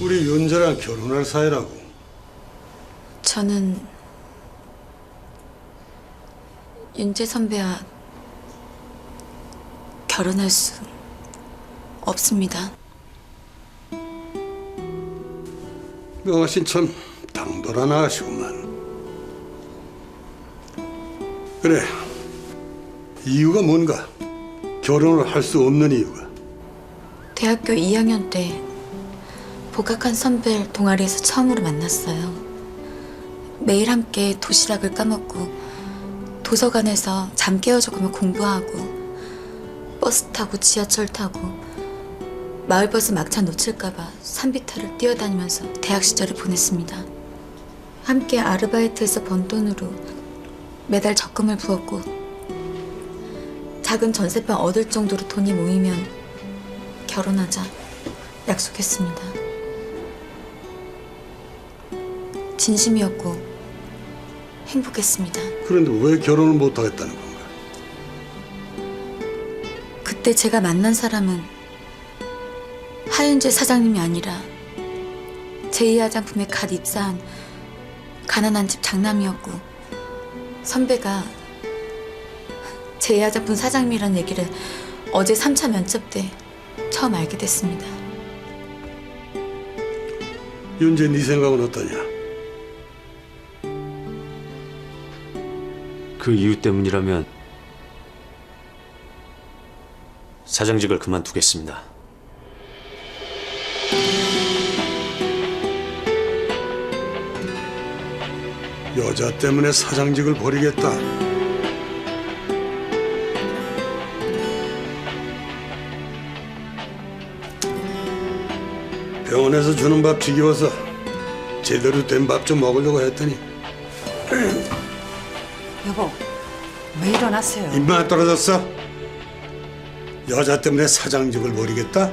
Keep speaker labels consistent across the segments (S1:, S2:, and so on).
S1: 우리 윤재랑 결혼할 사이라고.
S2: 저는 윤재 선배와 결혼할 수 없습니다.
S1: 명하신 참 당돌한 아가씨구만. 그래, 이유가 뭔가? 결혼을 할 수 없는 이유가.
S2: 대학교 2학년 때 복학한 선배를 동아리에서 처음으로 만났어요. 매일 함께 도시락을 까먹고 도서관에서 잠 깨워 적으며 공부하고 버스 타고 지하철 타고 마을버스 막차 놓칠까봐 산비탈을 뛰어다니면서 대학 시절을 보냈습니다. 함께 아르바이트에서 번 돈으로 매달 적금을 부었고 작은 전세방 얻을 정도로 돈이 모이면 결혼하자 약속했습니다. 진심이었고 행복했습니다.
S1: 그런데 왜 결혼을 못 하겠다는 건가?
S2: 그때 제가 만난 사람은 하윤재 사장님이 아니라 제2화장품에 갓 입사한 가난한 집 장남이었고 선배가 제2화장품 사장님이라는 얘기를 어제 3차 면접 때 처음 알게 됐습니다.
S1: 윤재 네 생각은 어떠냐?
S3: 그 이유 때문이라면 사장직을 그만두겠습니다.
S1: 여자 때문에 사장직을 버리겠다. 병원에서 주는 밥 지겨워서 제대로 된 밥 좀 먹으려고 했더니
S4: 여보, 왜 일어났어요?
S1: 입만 떨어졌어? 여자 때문에 사장직을 버리겠다?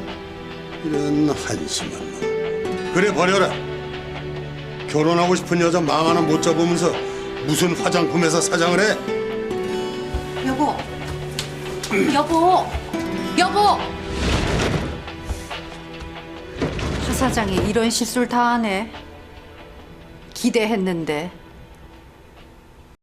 S1: 이런 한심한 놈. 그래 버려라. 결혼하고 싶은 여자 망 하나 못 잡으면서 무슨 화장품에서 사장을 해?
S4: 여보, 여보, 여보. 하 사장이 이런 실수를 다 하네. 기대했는데